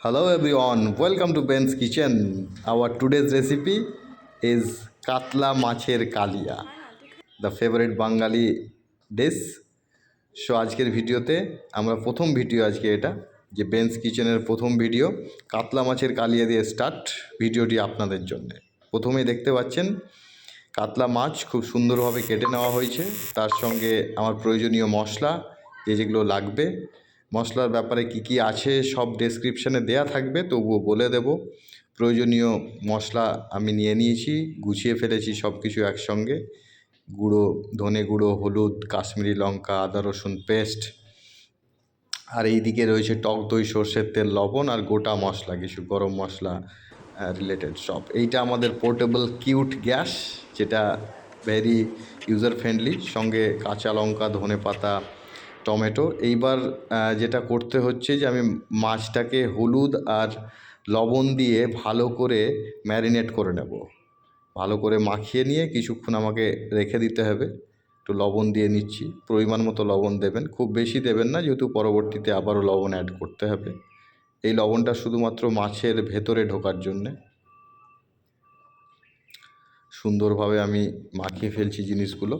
Hello everyone, welcome to Ben's Kitchen. Our today's recipe is katla মাছের কালিয়া the favourite Bangali dish so আজকের ভিডিওতে আমরা প্রথম video আজকে এটা যে বেন্স কিচেনের প্রথম ভিডিও কাতলা মাছের কালিয়া দিয়ে স্টার্ট ভিডিওটি আপনাদের জন্য। প্রথমেই দেখতে পাচ্ছেন কাতলা মাছ খুব সুন্দরভাবে কেটে নেওয়া হয়েছে। তার সঙ্গে আমার প্রয়োজনীয় মশলা যে যেগুলো লাগবে মশলার ব্যাপারে কি কি আছে সব ডেসক্রিপশানে দেয়া থাকবে, তবুও বলে দেব। প্রয়োজনীয় মশলা আমি নিয়ে নিয়েছি, গুছিয়ে ফেলেছি সব কিছু একসঙ্গে। গুঁড়ো, ধনে গুঁড়ো, হলুদ, কাশ্মীরি লঙ্কা, আদা রসুন পেস্ট আর এই দিকে রয়েছে টক দই, সর্ষের তেল, লবণ আর গোটা মশলা, কিছু গরম মশলা রিলেটেড সব। এইটা আমাদের পোর্টেবল কিউট গ্যাস, যেটা ভেরি ইউজার ফ্রেন্ডলি সঙ্গে কাঁচা লঙ্কা, ধনে পাতা টমেটো। এইবার যেটা করতে হচ্ছে যে, আমি মাছটাকে হলুদ আর লবণ দিয়ে ভালো করে ম্যারিনেট করে নেব। ভালো করে মাখিয়ে নিয়ে কিছুক্ষণ আমাকে রেখে দিতে হবে। একটু লবণ দিয়ে নিচ্ছি। পরিমাণ মতো লবণ দেবেন। খুব বেশি দেবেন না, যেহেতু পরবর্তীতে আবারও লবণ অ্যাড করতে হবে। এই লবণটা শুধুমাত্র মাছের ভেতরে ঢোকার জন্যে। সুন্দরভাবে আমি মাখিয়ে ফেলছি জিনিসগুলো।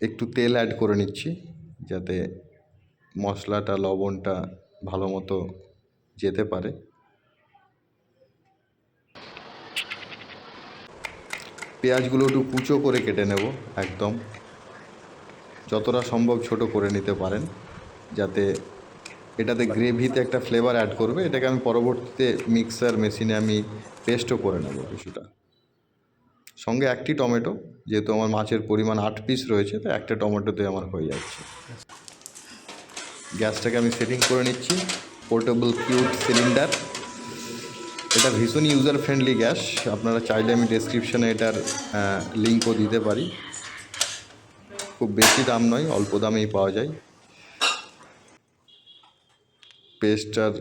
একটু তেল অ্যাড করে নিচ্ছি, যাতে মশলাটা, লবণটা ভালো মতো যেতে পারে। পেঁয়াজগুলো একটু কুচো করে কেটে নেব, একদম। যতটা সম্ভব ছোট করে নিতে পারেন, যাতে এটাতে গ্রেভিতে একটা ফ্লেভার অ্যাড করবে। এটাকে আমি পরবর্তীতে মিক্সার মেশিনে আমি পেস্টও করে নেব কিছুটা। সঙ্গে একটি টমেটো, যেহেতু আমার মাছের পরিমাণ আট পিস রয়েছে তো একটা টমেটোতে আমার হয়ে যাচ্ছে। গ্যাসটাকে আমি সেটিং করে নিচ্ছি পোর্টেবল কিউট সিলিন্ডার এটা ভীষণ ইউজার ফ্রেন্ডলি গ্যাস, আপনারা চাইলে আমি ডেসক্রিপশানে এটার লিঙ্কও দিতে পারি। খুব বেশি দাম নয়, অল্প দামেই পাওয়া যায়। পেস্ট আর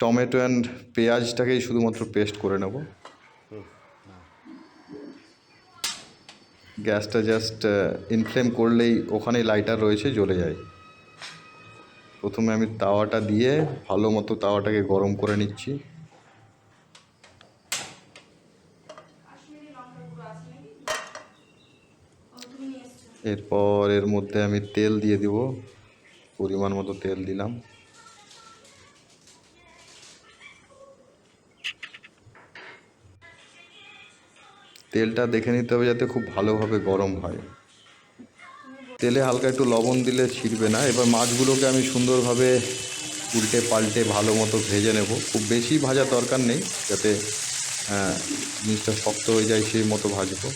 টমেটো অ্যান্ড পেঁয়াজটাকেই শুধুমাত্র পেস্ট করে নেব। গ্যাসটা জাস্ট ইনফ্লেম করলেই ওখানেই লাইটার রয়েছে, জ্বলে যায়। প্রথমে আমি তাওয়াটা দিয়ে ভালো মতো তাওয়াটাকে গরম করে নিচ্ছি। এরপর এর মধ্যে আমি তেল দিয়ে দিব। পরিমাণ মতো তেল দিলাম। তেলটা দেখে নিতে হবে যাতে খুব ভালোভাবে গরম হয়। তেলে হালকা একটু লবণ দিলে ছিঁড়বে না। এবার মাছগুলোকে আমি সুন্দরভাবে উল্টে পাল্টে ভালো মতো ভেজে নেব। খুব বেশি ভাজার দরকার নেই যাতে আহ, জিনিসটা শক্ত হয়ে যায় সেই মতো ভাজবো।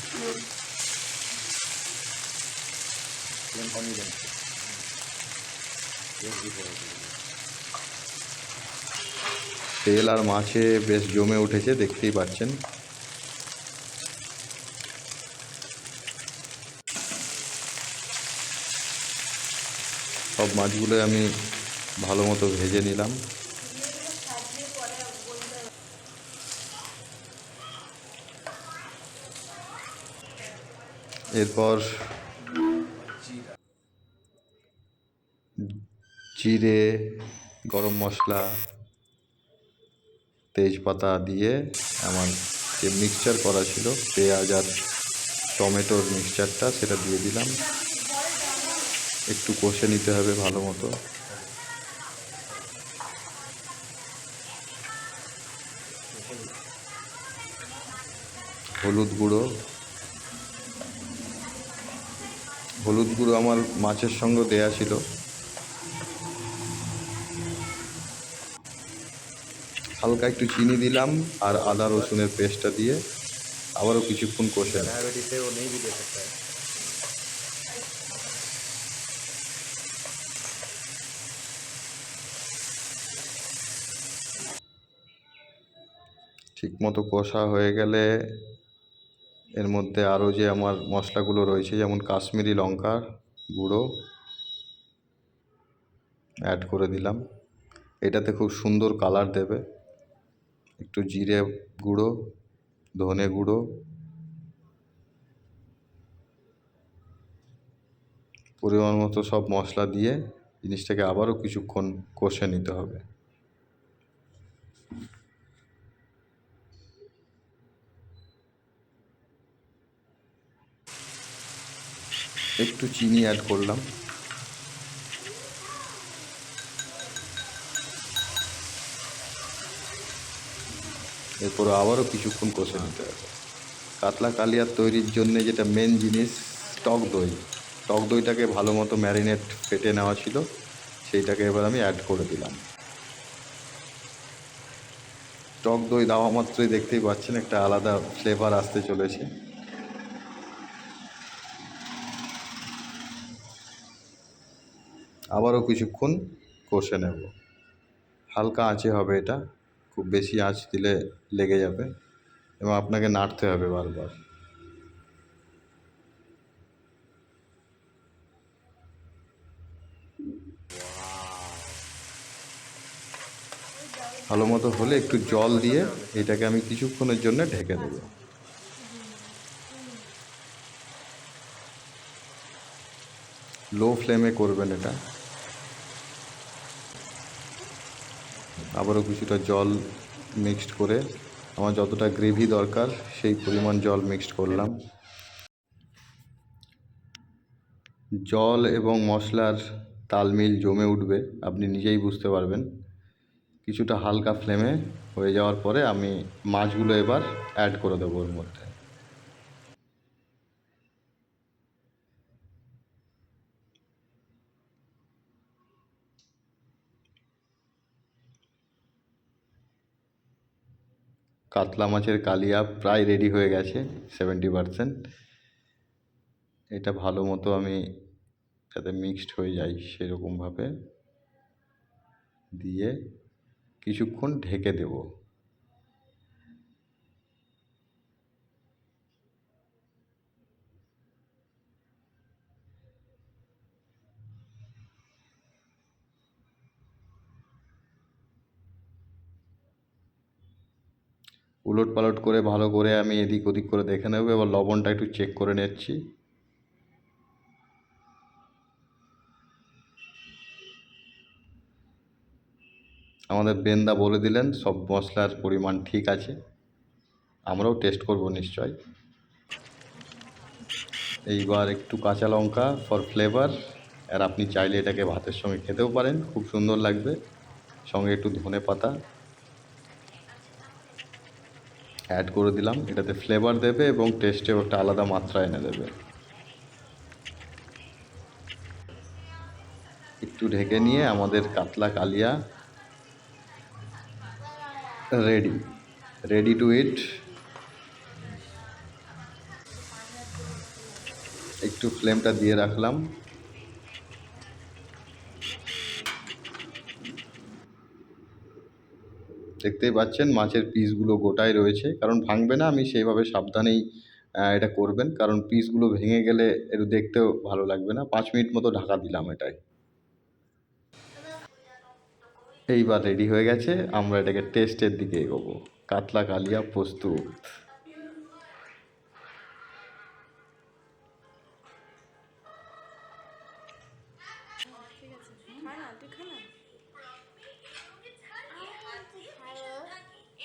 তেল আর মাছে বেশ জমে উঠেছে দেখতেই পাচ্ছেন। সব মাছগুলো আমি ভালো মতো ভেজে নিলাম। এরপর জিরে, গরম মশলা, তেজপাতা দিয়ে আমার যে মিক্সচার করা ছিল, পেঁয়াজ আর টমেটোর মিক্সচারটা সেটা দিয়ে দিলাম। একটু কষে নিতে হবে ভালো মতো। হলুদ গুঁড়ো। হলুদ গুঁড়ো আমার মাছের সঙ্গে দেয়া ছিল। হালকা একটু চিনি দিলাম আর আদা রসুনের পেস্টটা দিয়ে আবারও কিছুক্ষণ কষে ঠিকমতো কষা হয়ে গেলে এর মধ্যে আরও যে আমার মশলাগুলো রয়েছে, যেমন কাশ্মীরি লঙ্কা গুঁড়ো অ্যাড করে দিলাম। এটাতে খুব সুন্দর কালার দেবে। একটু জিরে গুঁড়ো, ধনে গুঁড়ো, পরিমাণ মতো সব মশলা দিয়ে জিনিসটাকে আবারও কিছুক্ষণ কষে নিতে হবে। একটু চিনি অ্যাড করলাম। এরপর আবারও কিছুক্ষণ কষে নিতে হবে। কাতলা কালিয়ার তৈরির জন্য যেটা মেন জিনিস, টক দই। টক দইটাকে ভালো মতো ম্যারিনেট ফেটে নেওয়া ছিল, সেইটাকে এবার আমি অ্যাড করে দিলাম। টক দই দেওয়া মাত্রই দেখতেই পাচ্ছেন, একটা আলাদা ফ্লেভার আসতে চলেছে। আবারও কিছুক্ষণ কষে নেব। হালকা আঁচে হবে এটা। খুব বেশি আঁচ দিলে লেগে যাবে এবং আপনাকে নাড়তে হবে বারবার। ভালো মতো হলে একটু জল দিয়ে এটাকে আমি কিছুক্ষণের জন্য ঢেকে দেবো। লো ফ্লেমে করবেন এটা। আবারও কিছুটা জল মিক্সড করে আমার যতটা গ্রেভি দরকার, সেই পরিমাণ জল মিক্সড করলাম। জল এবং মশলার তালমিল জমে উঠবে, আপনি নিজেই বুঝতে পারবেন। কিছুটা হালকা ফ্লেমে হয়ে যাওয়ার পরে আমি মাছগুলো এবার অ্যাড করে দেবো ওর মধ্যে। কাতলা মাছের কালিয়া প্রায় রেডি হয়ে গেছে সেভেন্টি পারসেন্ট এটা ভালো মতো আমি যাতে মিক্সড হয়ে যাই সেরকমভাবে। দিয়ে কিছুক্ষণ ঢেকে দেব। উলট পালট করে ভালো করে আমি এদিক ওদিক করে দেখে নেব, এবার লবণটা একটু চেক করে নিচ্ছি। আমাদের বেন্দা বলে দিলেন, সব মশলার পরিমাণ ঠিক আছে, আমরাও টেস্ট করব নিশ্চয়। এইবার একটু কাঁচা লঙ্কা ফর ফ্লেভার আর আপনি চাইলে এটাকে ভাতের সঙ্গে খেতেও পারেন, খুব সুন্দর লাগবে। সঙ্গে একটু ধনে পাতা অ্যাড করে দিলাম। এটাতে ফ্লেভার দেবে এবং টেস্টেও একটা আলাদা মাত্রা এনে দেবে। একটু ঢেকে নিয়ে আমাদের কাতলা কালিয়া রেডি রেডি টু ইট একটু ফ্লেমটা দিয়ে রাখলাম। দেখতেই পাচ্ছেন, মাছের পিসগুলো গোটাই রয়েছে। কারণ ভাঙবে না, আমি সেইভাবে সাবধানেই এটা করবেন। কারণ পিসগুলো ভেঙে গেলে একটু দেখতেও ভালো লাগবে না। পাঁচ মিনিট মতো ঢাকা দিলাম এটাই এইবার রেডি হয়ে গেছে। আমরা এটাকে টেস্টের দিকে এগোবো। কাতলা, কালিয়া প্রস্তুত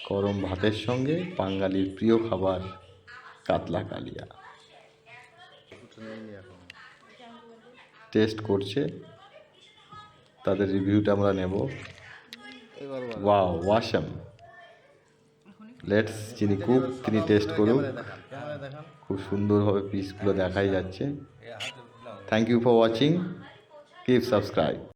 গরম ভাতের সঙ্গে বাঙালির প্রিয় খাবার, কাতলা কালিয়া। টেস্ট করছে। তাদের রিভিউটা আমরা নেব। ওয়াও ওয়াশাম লেটস যিনি কুক তিনি টেস্ট করুন খুব সুন্দরভাবে পিসগুলো দেখাই যাচ্ছে। Thank you for watching keep subscribe